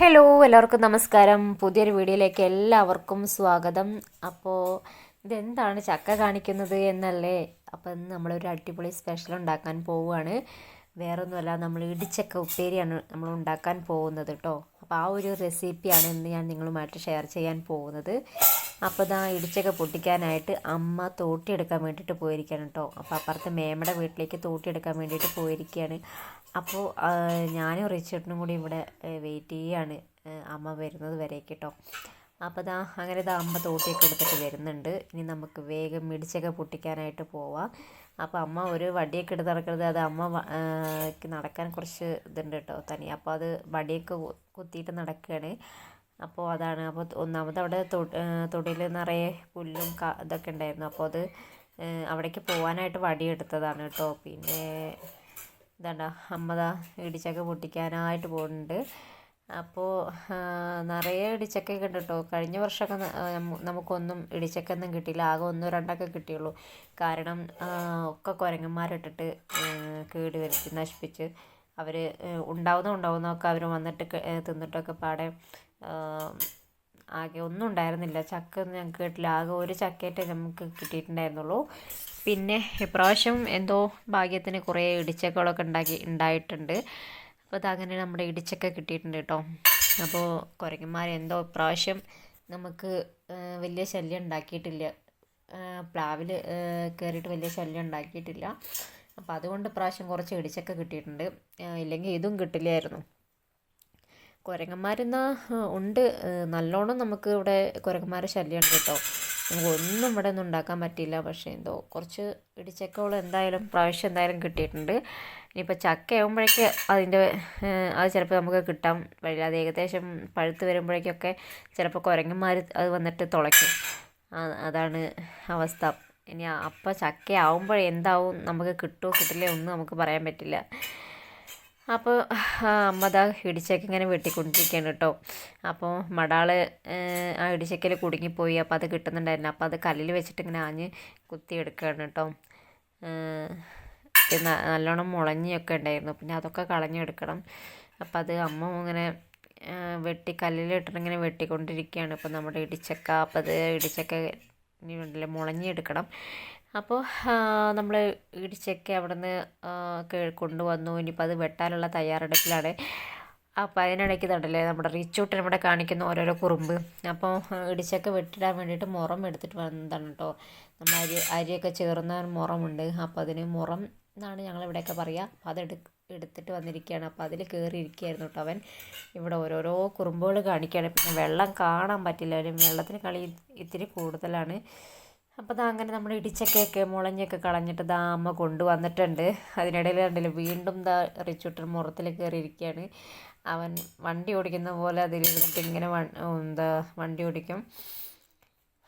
Hello എല്ലാവർക്കും നമസ്കാരം. പുതിയൊരു വീഡിയോയിലേക്ക് എല്ലാവർക്കും സ്വാഗതം. അപ്പോൾ ഇതെന്താണ് ചക്ക കാണിക്കുന്നത് എന്നല്ലേ? അപ്പോൾ ഇന്ന് നമ്മളൊരു അടിപൊളി സ്പെഷ്യൽ ഉണ്ടാക്കാൻ പോവുകയാണ്. വേറൊന്നുമല്ല നമ്മൾ ഇടിച്ചക്ക ഉപ്പേരിയാണ് നമ്മൾ ഉണ്ടാക്കാൻ പോകുന്നത് കേട്ടോ. അപ്പോൾ ആ ഒരു റെസിപ്പിയാണ് ഇന്ന് ഞാൻ നിങ്ങളുമായിട്ട് ഷെയർ ചെയ്യാൻ പോകുന്നത്. അപ്പോൾ ഇതാ ഇടിച്ചൊക്കെ പൊട്ടിക്കാനായിട്ട് അമ്മ തോട്ടിയെടുക്കാൻ വേണ്ടിയിട്ട് പോയിരിക്കുകയാണ് കേട്ടോ. അപ്പോൾ അപ്പുറത്തെ മേമയുടെ വീട്ടിലേക്ക് തോട്ടിയെടുക്കാൻ വേണ്ടിയിട്ട് പോയിരിക്കുകയാണ് അപ്പോൾ ഞാനും റിച്ചേട്ടനും കൂടി ഇവിടെ വെയിറ്റ് ചെയ്യുകയാണ് അമ്മ വരുന്നത് വരേക്ക് കേട്ടോ. അപ്പോൾ ഇതാ അങ്ങനെ ഇതാ അമ്മ തോട്ടിയൊക്കെ എടുത്തിട്ട് വരുന്നുണ്ട്. ഇനി നമുക്ക് വേഗം ഇടിച്ചൊക്കെ പൊട്ടിക്കാനായിട്ട് പോവാം. അപ്പോൾ അമ്മ ഒരു വടിയൊക്കെ എടുത്ത് നടക്കരുത് അത് അമ്മ നടക്കാൻ കുറച്ച് ഇതുണ്ട് കേട്ടോ തനി. അപ്പോൾ അത് വടിയൊക്കെ കുത്തിയിട്ട് നടക്കുകയാണ്. അപ്പോൾ അതാണ്. അപ്പോൾ ഒന്നാമത് അവിടെ തൊടിയിൽ നിറയെ പുല്ലും ഇതൊക്കെ ഉണ്ടായിരുന്നു. അപ്പോൾ അത് അവിടേക്ക് പോകാനായിട്ട് വടിയെടുത്തതാണ് കേട്ടോ. പിന്നെ ഇതാണ്ട അമ്മതാ ഇടിച്ചക്ക പൊട്ടിക്കാനായിട്ട് പോകുന്നുണ്ട് അപ്പോൾ നിറയെ ഇടിച്ചക്കയൊക്കെ ഉണ്ട് കേട്ടോ. കഴിഞ്ഞ വർഷമൊക്കെ നമുക്കൊന്നും ഇടിച്ചക്കൊന്നും കിട്ടിയില്ല. ആകെ ഒന്നോ രണ്ടൊക്കെ കിട്ടിയുള്ളൂ. കാരണം ഒക്കെ കുരങ്ങന്മാരിട്ടിട്ട് കേട് വരുത്തി നശിപ്പിച്ച് അവർ ഉണ്ടാവുന്ന ഉണ്ടാവുന്നൊക്കെ അവർ വന്നിട്ട് തിന്നിട്ടൊക്കെ പാടെ ആകെ ഒന്നും ഉണ്ടായിരുന്നില്ല. ചക്ക ഒന്നും ഞങ്ങൾക്ക് കിട്ടില്ല. ആകെ ഒരു ചക്കയായിട്ടേ നമുക്ക് കിട്ടിയിട്ടുണ്ടായിരുന്നുള്ളൂ. പിന്നെ ഇപ്രാവശ്യം എന്തോ ഭാഗ്യത്തിന് കുറേ ഇടിച്ചക്കകളൊക്കെ ഉണ്ടാക്കി ഉണ്ടായിട്ടുണ്ട്. അപ്പോൾ അതങ്ങനെ നമ്മുടെ ഇടിച്ചക്ക കിട്ടിയിട്ടുണ്ട് കേട്ടോ. അപ്പോൾ കുരങ്ങന്മാർ എന്തോ ഇപ്രാവശ്യം നമുക്ക് വലിയ ശല്യം ഉണ്ടാക്കിയിട്ടില്ല. പ്ലാവിൽ കയറിയിട്ട് വലിയ ശല്യം ഉണ്ടാക്കിയിട്ടില്ല. അപ്പോൾ അതുകൊണ്ട് ഇപ്രാവശ്യം കുറച്ച് ഇടിച്ചക്ക കിട്ടിയിട്ടുണ്ട്. ഇല്ലെങ്കിൽ ഇതും കിട്ടില്ലായിരുന്നു. കുരങ്ങന്മാരെന്നാ ഉണ്ട്. നല്ലോണം നമുക്ക് ഇവിടെ കുരങ്ങന്മാരെ ശല്യം ഉണ്ട് കേട്ടോ. നമുക്ക് ഒന്നും ഇവിടെ ഒന്നും ഉണ്ടാക്കാൻ പറ്റിയില്ല. പക്ഷേ എന്തോ കുറച്ച് ഇടിച്ചക്കോളം എന്തായാലും പ്രാവശ്യം എന്തായാലും കിട്ടിയിട്ടുണ്ട്. ഇനിയിപ്പോൾ ചക്ക ആകുമ്പോഴേക്ക് അതിന്റെ അത് ചിലപ്പോൾ നമുക്ക് കിട്ടാൻ വഴിയില്ല അത് ഏകദേശം പഴുത്ത് വരുമ്പോഴേക്കൊക്കെ ചിലപ്പോൾ കുരങ്ങന്മാർ അത് വന്നിട്ട് തുളയ്ക്കും. അതാണ് അവസ്ഥ. ഇനി അപ്പം ചക്ക ആവുമ്പോൾ എന്താവും? നമുക്ക് കിട്ടുമോ കിട്ടില്ലേ? ഒന്നും നമുക്ക് പറയാൻ പറ്റില്ല. അപ്പോൾ അമ്മ ദാ ഇടിച്ചക്ക ഇങ്ങനെ വെട്ടിക്കൊണ്ടിരിക്കുകയാണ് കേട്ടോ അപ്പോൾ മടാൾ ആ ഇടിച്ചക്കയിൽ കുടുങ്ങിപ്പോയി. അപ്പോൾ അത് കിട്ടുന്നുണ്ടായിരുന്നു. അപ്പോൾ അത് കല്ലിൽ വെച്ചിട്ട് ഇങ്ങനെ ആഞ്ഞ് കുത്തിയെടുക്കുകയാണ് കേട്ടോ പിന്നെ നല്ലോണം മുളഞ്ഞൊക്കെ ഉണ്ടായിരുന്നു. പിന്നെ അതൊക്കെ കളഞ്ഞെടുക്കണം. അപ്പോൾ അത് അമ്മ ഇങ്ങനെ വെട്ടി കല്ലിലിട്ടിട്ട് ഇങ്ങനെ വെട്ടിക്കൊണ്ടിരിക്കുകയാണ്. ഇപ്പോൾ നമ്മുടെ ഇടിച്ചക്ക അപ്പോൾ അത് ഇടിച്ചക്ക മുളഞ്ഞെടുക്കണം. അപ്പോൾ നമ്മൾ ഇടിച്ചൊക്കെ അവിടെ നിന്ന് കൊണ്ടുവന്നു. ഇനിയിപ്പോൾ അത് വെട്ടാനുള്ള തയ്യാറെടുപ്പിലാണ്. അപ്പോൾ അതിനിടയ്ക്ക് ഇതുണ്ടല്ലേ നമ്മുടെ റിച്ചൂട്ടൻ ഇവിടെ കാണിക്കുന്ന ഓരോരോ കുറുമ്പ്. അപ്പോൾ ഇടിച്ചൊക്കെ വെട്ടിടാൻ വേണ്ടിയിട്ട് മുറം എടുത്തിട്ട് വന്നതാണ് കേട്ടോ നമ്മൾ അരി അരിയൊക്കെ ചേർന്ന മുറമുണ്ട്. അപ്പോൾ അതിന് മുറം എന്നാണ് ഞങ്ങളിവിടെയൊക്കെ പറയുക അപ്പോൾ അതെടു എടുത്തിട്ട് വന്നിരിക്കുകയാണ്. അപ്പോൾ അതിൽ കയറിയിരിക്കുകയായിരുന്നു കേട്ടോ അവൻ. ഇവിടെ ഓരോരോ കുറുമ്പുകൾ കാണിക്കുകയാണ്. പിന്നെ വെള്ളം കാണാൻ പറ്റില്ല. അവന് വെള്ളത്തിന് കളി ഇത്തിരി കൂടുതലാണ്. അപ്പോൾ ദാ അങ്ങനെ നമ്മൾ ഇടിച്ചക്കയൊക്കെ മുളഞ്ഞൊക്കെ കളഞ്ഞിട്ട് ദാ അമ്മ കൊണ്ടുവന്നിട്ടുണ്ട്. അതിനിടയിൽ കണ്ടില്ല വീണ്ടും ദാ റിച്ചൂട്ടൻ മുറത്തിൽ കയറിയിരിക്കുകയാണ്. അവൻ വണ്ടി ഓടിക്കുന്ന പോലെ അതിലിരുന്നിട്ട് ഇങ്ങനെ എന്താ വണ്ടി ഓടിക്കും.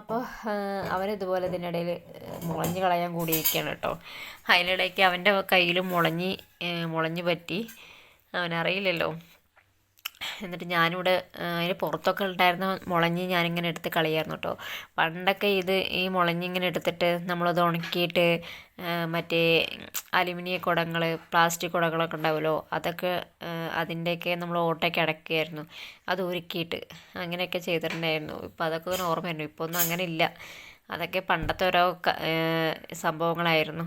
അപ്പോൾ അവനിതുപോലെ ഇതിനിടയിൽ മുളഞ്ഞ് കളയാൻ കൂടിയിരിക്കുകയാണ് കേട്ടോ. അതിനിടയ്ക്ക് അവന്റെ കയ്യിൽ മുളഞ്ഞ് മുളഞ്ഞ് പറ്റി. അവനറിയില്ലല്ലോ. എന്നിട്ട് ഞാനിവിടെ അതിന് പുറത്തൊക്കെ ഉണ്ടായിരുന്ന മുളഞ്ഞ് ഞാനിങ്ങനെ എടുത്ത് കളയായിരുന്നു കേട്ടോ. പണ്ടൊക്കെ ഇത് ഈ മുളഞ്ഞിങ്ങനെ എടുത്തിട്ട് നമ്മളത് ഉണക്കിയിട്ട് മറ്റേ അലുമിനിയ കുടങ്ങൾ പ്ലാസ്റ്റിക് കുടങ്ങളൊക്കെ ഉണ്ടാവുമല്ലോ അതൊക്കെ അതിന്റെയൊക്കെ നമ്മൾ ഓട്ടയ്ക്ക് അടക്കുകയായിരുന്നു. അത് ഉരുക്കിയിട്ട് അങ്ങനെയൊക്കെ ചെയ്തിട്ടുണ്ടായിരുന്നു. ഇപ്പോൾ അതൊക്കെ ഒരു ഓർമ്മയായിരുന്നു ഇപ്പോൾ ഒന്നും അങ്ങനെ ഇല്ല. അതൊക്കെ പണ്ടത്തെ ഓരോ സംഭവങ്ങളായിരുന്നു.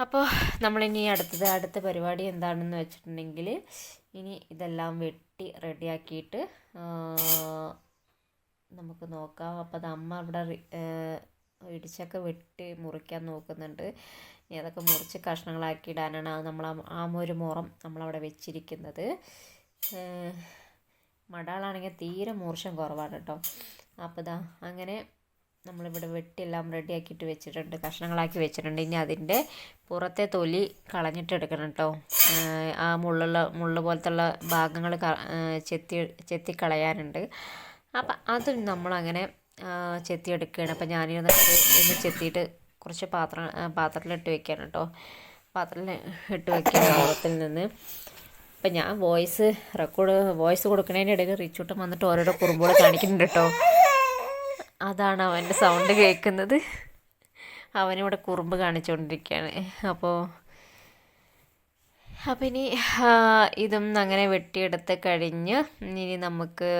അപ്പോൾ നമ്മളിനി അടുത്തത് അടുത്ത പരിപാടി എന്താണെന്ന് വെച്ചിട്ടുണ്ടെങ്കിൽ ഇനി ഇതെല്ലാം വെട്ടി റെഡിയാക്കിയിട്ട് നമുക്ക് നോക്കാം. അപ്പോൾ അത് അമ്മ അവിടെ ഇടിച്ചൊക്കെ വെട്ടി മുറിക്കാൻ നോക്കുന്നുണ്ട്. ഇനി അതൊക്കെ മുറിച്ച് കഷ്ണങ്ങളാക്കി ഇടാനാണ് അത് നമ്മൾ ആ- ഒരു മുറം നമ്മളവിടെ വെച്ചിരിക്കുന്നത്. മടാളാണെങ്കിൽ തീരെ മൂർച്ചം കുറവാണ് കേട്ടോ. അപ്പോൾ ഇതാ അങ്ങനെ നമ്മളിവിടെ വെട്ടിയെല്ലാം റെഡിയാക്കിയിട്ട് വെച്ചിട്ടുണ്ട് കഷ്ണങ്ങളാക്കി വെച്ചിട്ടുണ്ട്. ഇനി അതിന്റെ പുറത്തെ തൊലി കളഞ്ഞിട്ട് എടുക്കണം കേട്ടോ ആ മുള്ളുള്ള മുള്ള് പോലത്തുള്ള ഭാഗങ്ങൾ ചെത്തി ചെത്തി കളയാനുണ്ട് അപ്പം അതും നമ്മളങ്ങനെ ചെത്തിയെടുക്കുകയാണ്. അപ്പം ഞാനിന്ന് ഇന്ന് ചെത്തിയിട്ട് കുറച്ച് പാത്രം പാത്രത്തിലിട്ട് വെക്കാൻ കേട്ടോ പാത്രത്തിൽ ഇട്ട് വെക്കാൻ പാത്രത്തിൽ നിന്ന്. അപ്പം ഞാൻ വോയിസ് റെക്കോർഡ് വോയിസ് കൊടുക്കുന്നതിന്റെ ഇടയിൽ റിച്ചൂട്ടൻ വന്നിട്ട് ഓരോരോ കുറുമ്പുകൾ കാണിക്കുന്നുണ്ട് കേട്ടോ അതാണ് അവന്റെ സൗണ്ട് കേൾക്കുന്നത്. അവനിവിടെ കുറുമ്പ് കാണിച്ചുകൊണ്ടിരിക്കുകയാണ് അപ്പോൾ അപ്പം ഇനി ഇതും അങ്ങനെ വെട്ടിയെടുത്ത് കഴിഞ്ഞ് ഇനി നമുക്ക്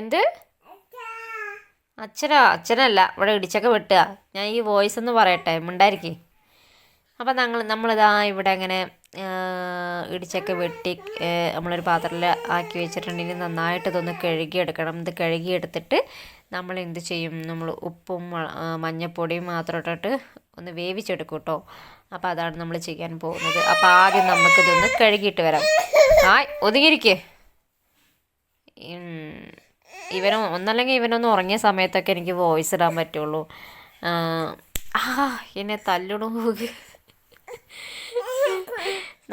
എന്ത്? അച്ഛനാ അച്ഛനല്ല ഇവിടെ ഇടിച്ചൊക്കെ വെട്ടുക. ഞാൻ ഈ വോയിസ് ഒന്ന് പറയട്ടെ മിണ്ടായിരിക്കേ. അപ്പം ഞങ്ങൾ നമ്മളിതാ ഇവിടെ അങ്ങനെ ഇടിച്ചൊക്കെ വെട്ടി നമ്മളൊരു പാത്രത്തിൽ ആക്കി വെച്ചിട്ടുണ്ടെങ്കിൽ നന്നായിട്ട് ഇതൊന്ന് കഴുകിയെടുക്കണം. ഇത് കഴുകിയെടുത്തിട്ട് നമ്മൾ എന്ത് ചെയ്യും? നമ്മൾ ഉപ്പും മഞ്ഞൾപ്പൊടിയും മാത്രം ഇട്ടിട്ട് ഒന്ന് വേവിച്ചെടുക്കും കേട്ടോ. അപ്പോൾ അതാണ് നമ്മൾ ചെയ്യാൻ പോകുന്നത്. അപ്പോൾ ആദ്യം നമുക്കിതൊന്ന് കഴുകിയിട്ട് വരാം. ആയ് ഒതുങ്ങിയിരിക്കേ. ഇവൻ ഒന്നല്ലെങ്കിൽ ഇവനൊന്ന് ഉറങ്ങിയ സമയത്തൊക്കെ എനിക്ക് വോയിസ് ഇടാൻ പറ്റുള്ളൂ. ആ ആ, എന്നെ തല്ലണു.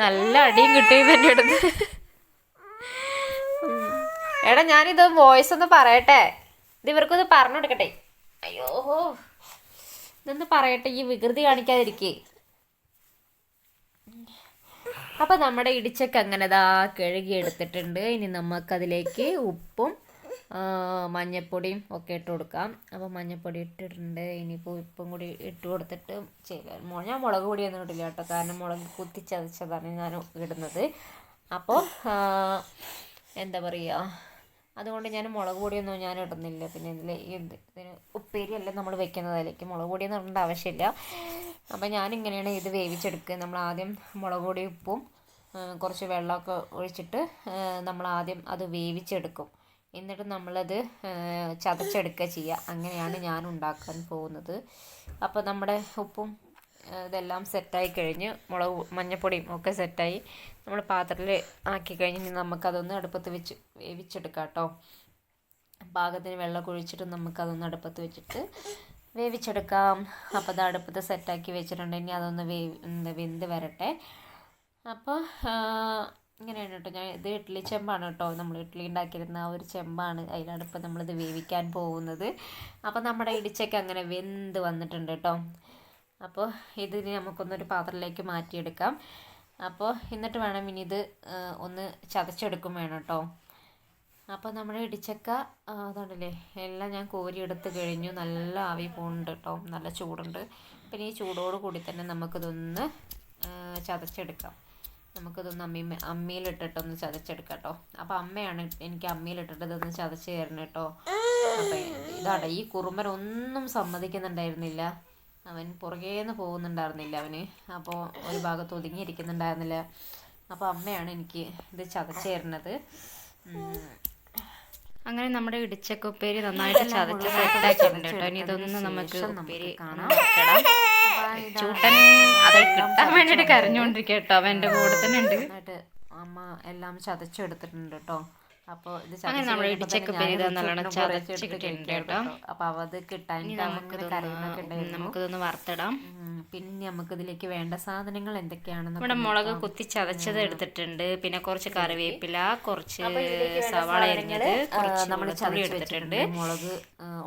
നല്ല അടിയും കിട്ടിയും എന്റെ അടുത്ത്. എടാ ഞാനിത് വോയിസ് ഒന്ന് പറയട്ടെ? ഇത് ഇവർക്കൊന്ന് പറഞ്ഞു കൊടുക്കട്ടെ. അയ്യോ ഇതൊന്ന് പറയട്ടെ ഈ വികൃതി കാണിക്കാതിരിക്കേ. അപ്പം നമ്മുടെ ഇടിച്ചക്ക അങ്ങനെ ദാ കഴുകി എടുത്തിട്ടുണ്ട് ഇനി നമുക്കതിലേക്ക് ഉപ്പും മഞ്ഞപ്പൊടിയും ഒക്കെ ഇട്ട് കൊടുക്കാം. അപ്പോൾ മഞ്ഞപ്പൊടി ഇട്ടിട്ടുണ്ട്. ഇനിയിപ്പോൾ ഉപ്പും കൂടി ഇട്ട് കൊടുത്തിട്ട് ചെയ്യാം ഞാൻ മുളക് പൊടിയൊന്നും ഇടില്ല കേട്ടോ. കാരണം മുളക് കുത്തിച്ചതച്ചതാണ് ഞാൻ ഇടുന്നത്. അപ്പോൾ എന്താ പറയുക അതുകൊണ്ട് ഞാൻ മുളക് പൊടിയൊന്നും ഞാൻ ഇടുന്നില്ല. പിന്നെ ഇതിൽ എന്ത് ഇതിന് ഉപ്പേരിയല്ല നമ്മൾ വെക്കുന്നത്. അതിലേക്ക് മുളക് പൊടിയൊന്നും ഇടേണ്ട ആവശ്യമില്ല. അപ്പോൾ ഞാനിങ്ങനെയാണ് ഇത് വേവിച്ചെടുക്കുക. നമ്മൾ ആദ്യം മുളക് പൊടി ഉപ്പും കുറച്ച് വെള്ളമൊക്കെ ഒഴിച്ചിട്ട് നമ്മൾ ആദ്യം അത് വേവിച്ചെടുക്കും. എന്നിട്ട് നമ്മളത് ചതച്ചെടുക്കുക ചെയ്യുക അങ്ങനെയാണ് ഞാൻ ഉണ്ടാക്കാൻ പോകുന്നത്. അപ്പോൾ നമ്മുടെ ഉപ്പും ഇതെല്ലാം സെറ്റായി കഴിഞ്ഞ് മുളക് മഞ്ഞപ്പൊടിയും ഒക്കെ സെറ്റായി നമ്മൾ പാത്രത്തിൽ ആക്കി കഴിഞ്ഞ് നമുക്കതൊന്ന് അടുപ്പത്ത് വെച്ച് വേവിച്ചെടുക്കാം കേട്ടോ. പാകത്തിന് വെള്ളം ഒഴിച്ചിട്ട് നമുക്കതൊന്ന് അടുപ്പത്ത് വെച്ചിട്ട് വേവിച്ചെടുക്കാം. അപ്പോൾ അത് അടുപ്പത്ത് സെറ്റാക്കി വെച്ചിട്ടുണ്ടെങ്കിൽ അതൊന്ന് എന്താ വെന്ത് വരട്ടെ. അപ്പോൾ ഇങ്ങനെയാണ് കേട്ടോ. ഞാൻ ഇത് ഇഡ്ഡലി ചെമ്പാണ് കേട്ടോ. നമ്മൾ ഇഡ്ഡലി ഉണ്ടാക്കിയിരുന്ന ആ ഒരു ചെമ്പാണ്. അതിലാണ് ഇപ്പം നമ്മളിത് വേവിക്കാൻ പോകുന്നത്. അപ്പോൾ നമ്മുടെ ഇടിച്ചക്ക അങ്ങനെ വെന്ത് വന്നിട്ടുണ്ട് കേട്ടോ. അപ്പോൾ ഇതിന് നമുക്കൊന്നൊരു പാത്രത്തിലേക്ക് മാറ്റിയെടുക്കാം. അപ്പോൾ എന്നിട്ട് വേണം ഇനി ഇത് ഒന്ന് ചതച്ചെടുക്കും വേണം കേട്ടോ. അപ്പോൾ നമ്മുടെ ഇടിച്ചക്ക അതുകൊണ്ടല്ലേ എല്ലാം ഞാൻ കോരി എടുത്ത് കഴിഞ്ഞു. നല്ല ആവി പോകുന്നുണ്ട് കേട്ടോ. നല്ല ചൂടുണ്ട്. പിന്നെ ഈ ചൂടോട് കൂടി തന്നെ നമുക്കിതൊന്ന് ചതച്ചെടുക്കാം. നമുക്കിതൊന്ന് അമ്മി അമ്മിയിലിട്ടിട്ടൊന്ന് ചതച്ചെടുക്കാം കേട്ടോ അപ്പോൾ അമ്മയാണ് എനിക്ക് അമ്മിയിലിട്ടിട്ട് ഇതൊന്ന് ചതച്ച് തരണം കേട്ടോ ഇതാട്ടെ ഈ കുറുമ്പൻ ഒന്നും സമ്മതിക്കുന്നുണ്ടായിരുന്നില്ല. അവൻ പുറകേന്ന് പോകുന്നുണ്ടായിരുന്നില്ല അവന്. അപ്പോൾ ഒരു ഭാഗത്ത് ഒതുങ്ങിയിരിക്കുന്നുണ്ടായിരുന്നില്ല. അപ്പോൾ അമ്മയാണ് എനിക്ക് ഇത് ചതച്ച്. അങ്ങനെ നമ്മുടെ ഇടിച്ചക്ക ഉപ്പേരി നന്നായിട്ട് ചതച്ച് സെറ്റാക്കിയിട്ടുണ്ട് കേട്ടോ. ഇനി ഇതൊന്ന് നമുക്ക് ഉപ്പേരി കാണാം. ചൂട്ടൻ അത് കിട്ടാൻ വേണ്ടിയിട്ട് കരഞ്ഞുകൊണ്ടിരിക്കുക കേട്ടോ. അവൻ കൂടെ തന്നെ ഉണ്ട്. അമ്മ എല്ലാം ചതച്ചെടുത്തിട്ടുണ്ട് കേട്ടോ. അപ്പോൾ ഇത് ചതച്ച് അപ്പോൾ അത് കിട്ടാൻ നമുക്കിതൊന്ന് വറുത്തിടാം. പിന്നെ നമുക്ക് ഇതിലേക്ക് വേണ്ട സാധനങ്ങൾ എന്തൊക്കെയാണെന്ന് നമ്മുടെ മുളക് കുത്തി ചതച്ചത് എടുത്തിട്ടുണ്ട്. പിന്നെ കുറച്ച് കറിവേപ്പില കുറച്ച് സവാള അരിഞ്ഞത് നമ്മൾ വെളുത്തുള്ളി എടുത്തിട്ടുണ്ട്. മുളക്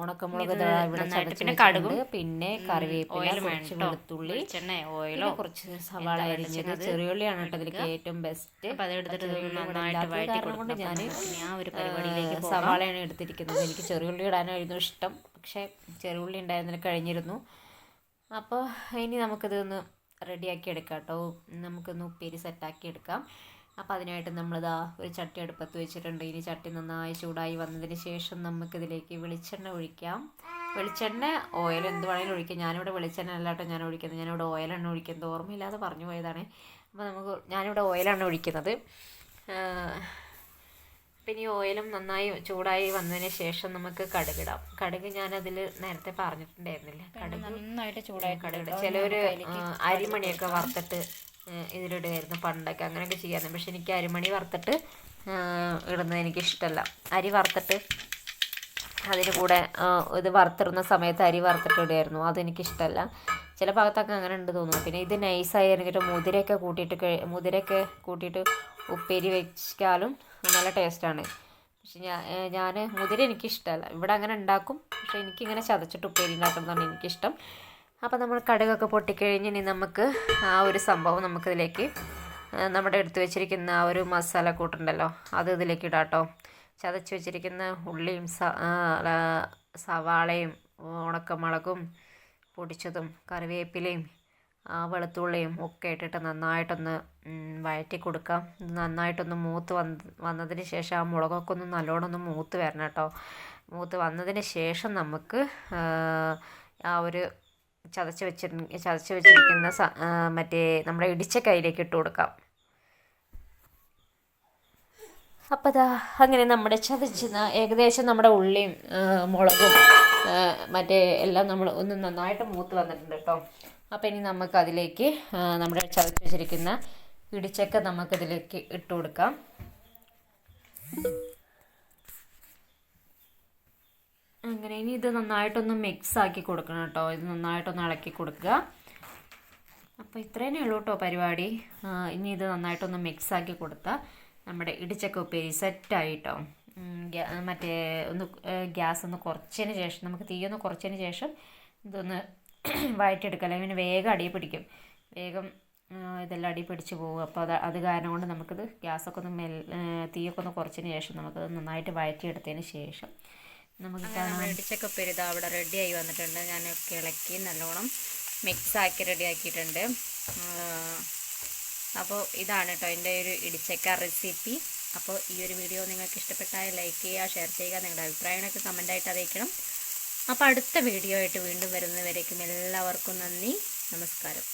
ഉണക്കമുളക് ഇവിടെ പിന്നെ കടുകും. പിന്നെ കറിവേപ്പില കുറച്ച് വെളുത്തുള്ളി ഓയിലോ കുറച്ച് സവാള അരിഞ്ഞത് ചെറിയുള്ളിയാണ് കേട്ടോ ഇതിലേക്ക് ഏറ്റവും ബെസ്റ്റ് അപ്പൊ അതെടുത്തിട്ട് എടുത്തിട്ട് നന്നായിട്ട് വഴറ്റി കൊണ്ട് ഞാൻ നമുക്ക് ആ ഒരു പരിപാടിയിലേക്ക് സവാളയാണ് എടുത്തിരിക്കുന്നത്. എനിക്ക് ചെറിയുള്ളി ഇടാനായിരുന്നു ഇഷ്ടം. പക്ഷേ ചെറിയുള്ളി ഉണ്ടായിരുന്നതിന് കഴിഞ്ഞിരുന്നു. അപ്പോൾ ഇനി നമുക്കിത് ഒന്ന് റെഡിയാക്കി എടുക്കാം കേട്ടോ. നമുക്കൊന്ന് ഉപ്പേരി സെറ്റാക്കി എടുക്കാം. അപ്പോൾ അതിനായിട്ട് നമ്മളിതാ ഒരു ചട്ടി അടുപ്പത്ത് വെച്ചിട്ടുണ്ട്. ഇനി ചട്ടി നന്നായി ചൂടായി വന്നതിന് ശേഷം നമുക്കിതിലേക്ക് വെളിച്ചെണ്ണ ഒഴിക്കാം. വെളിച്ചെണ്ണ ഓയിൽ എന്ത് വേണമെങ്കിലും ഒഴിക്കാം. ഞാനിവിടെ വെളിച്ചെണ്ണ അല്ലാട്ടോ ഞാൻ ഒഴിക്കുന്നത്. ഞാനിവിടെ ഓയിലാണ് ഒഴിക്കുന്നത് ഓർമ്മയില്ലാതെ പറഞ്ഞു പോയതാണ്. അപ്പോൾ നമുക്ക് ഞാനിവിടെ ഓയിലാണ് ഒഴിക്കുന്നത്. പിന്നെ ഈ ഓയിലും നന്നായി ചൂടായി വന്നതിന് ശേഷം നമുക്ക് കടുകിടാം. കടുക് ഞാൻ അതിൽ നേരത്തെ പറഞ്ഞിട്ടുണ്ടായിരുന്നില്ല? കടുക് നന്നായിട്ട് ചൂടായി കടുക് ചിലവർ അരിമണിയൊക്കെ വറുത്തിട്ട് ഇതിലിടുമായിരുന്നു പണ്ടൊക്കെ. അങ്ങനെയൊക്കെ ചെയ്യാറുണ്ട്. പക്ഷെ എനിക്ക് അരിമണി വറുത്തിട്ട് ഇടുന്നത് എനിക്ക് ഇഷ്ടമല്ല അരി വറുത്തിട്ട് അതിന് കൂടെ ഇത് വറുത്തിടുന്ന സമയത്ത് അരി വറുത്തിട്ട് ഇടുമായിരുന്നു അതെനിക്കിഷ്ടമല്ല ചില ഭാഗത്തൊക്കെ അങ്ങനെ ഉണ്ട് തോന്നുന്നു. പിന്നെ ഇത് നൈസായി അരിഞ്ഞിട്ട് മുതിരയൊക്കെ കൂട്ടിയിട്ട് മുതിരയൊക്കെ കൂട്ടിയിട്ട് ഉപ്പേരി വെച്ചാലും നല്ല ടേസ്റ്റാണ്. പക്ഷെ ഞാൻ ഞാൻ മുതിര എനിക്കിഷ്ടമല്ല ഇവിടെ അങ്ങനെ ഉണ്ടാക്കും. പക്ഷെ എനിക്കിങ്ങനെ ചതച്ചിട്ട് ഉപ്പേരി ഉണ്ടാക്കുന്നതാണ് എനിക്കിഷ്ടം. അപ്പോൾ നമ്മൾ കടുകൊക്കെ പൊട്ടിക്കഴിഞ്ഞ് ഇനി നമുക്ക് ആ ഒരു സംഭവം നമുക്കിതിലേക്ക് നമ്മുടെ എടുത്തു വെച്ചിരിക്കുന്ന ആ ഒരു മസാല കൂട്ടുണ്ടല്ലോ അത് ഇതിലേക്ക് ഇടാം കേട്ടോ. ചതച്ച് വെച്ചിരിക്കുന്ന ഉള്ളിയും സവാളയും ഉണക്കമുളകും പൊടിച്ചതും കറിവേപ്പിലയും വെളുത്തുള്ളിയും ഒക്കെ ഇട്ടിട്ട് നന്നായിട്ടൊന്ന് വഴറ്റി കൊടുക്കാം. നന്നായിട്ടൊന്ന് മൂത്ത് വന്ന് വന്നതിന് ശേഷം ആ മുളകൊക്കെ ഒന്ന് നല്ലോണം ഒന്ന് മൂത്ത് വരണം കേട്ടോ. മൂത്ത് വന്നതിന് ശേഷം നമുക്ക് ആ, ഒരു ചതച്ച് വെച്ചി ചതച്ച് വെച്ചിരിക്കുന്ന മറ്റേ നമ്മുടെ ഇടിച്ച കയ്യിലേക്ക് ഇട്ട് കൊടുക്കാം. അപ്പോൾ അതാ അങ്ങനെ നമ്മുടെ ചതച്ച് ഏകദേശം നമ്മുടെ ഉള്ളിയും മുളകും മറ്റേ എല്ലാം നമ്മൾ ഒന്ന് നന്നായിട്ട് മൂത്ത് വന്നിട്ടുണ്ട് കേട്ടോ. അപ്പോൾ ഇനി നമുക്ക് അതിലേക്ക് നമ്മുടെ ചതച്ച് വെച്ചിരിക്കുന്ന ഇടിച്ചക്ക നമുക്കിതിലേക്ക് ഇട്ട് കൊടുക്കാം. അങ്ങനെ ഇനി ഇത് നന്നായിട്ടൊന്ന് മിക്സ് ആക്കി കൊടുക്കണം കേട്ടോ. ഇത് നന്നായിട്ടൊന്ന് ഇളക്കി കൊടുക്കുക. അപ്പോൾ ഇത്രേനേ ഉള്ളൂ കേട്ടോ പരിപാടി. ഇനി ഇത് നന്നായിട്ടൊന്ന് മിക്സ് ആക്കി കൊടുത്താൽ നമ്മുടെ ഇടിച്ചക്ക ഉപ്പേരി സെറ്റായിട്ടോ. മറ്റേ ഒന്ന് ഗ്യാസ് ഒന്ന് കുറച്ചതിന് ശേഷം നമുക്ക് തീ ഒന്ന് കുറച്ചതിന് ശേഷം ഇതൊന്ന് വഴറ്റിയെടുക്കുക അല്ലെങ്കിൽ വേഗം അടി പിടിക്കും. വേഗം ഇതെല്ലാം അടി പിടിച്ച് പോകും. അപ്പോൾ അത് അത് കാരണം കൊണ്ട് നമുക്കിത് ഗ്യാസൊക്കെ ഒന്ന് മെൽ തീയൊക്കെ ഒന്ന് കുറച്ചതിന് ശേഷം നമുക്കത് നന്നായിട്ട് വഴറ്റിയെടുത്തതിന് ശേഷം നമുക്ക് അടിച്ചൊക്കെ പെരുത അവിടെ റെഡി ആയി വന്നിട്ടുണ്ട്. ഞാൻ ഇളക്കി നല്ലോണം മിക്സ് ആക്കി റെഡി ആക്കിയിട്ടുണ്ട്. അപ്പോൾ ഇതാണ് കേട്ടോ എന്റെ ഒരു ഇടിച്ചക്ക റെസിപ്പി അപ്പോൾ ഈ ഒരു വീഡിയോ നിങ്ങൾക്ക് ഇഷ്ടപ്പെട്ടാൽ ലൈക്ക് ചെയ്യുക ഷെയർ ചെയ്യുക നിങ്ങളുടെ അഭിപ്രായങ്ങളൊക്കെ കമന്റായിട്ട് അറിയിക്കണം. അപ്പോൾ അടുത്ത വീഡിയോ ആയിട്ട് വീണ്ടും വരുന്നവരേക്കും എല്ലാവർക്കും നന്ദി. നമസ്കാരം.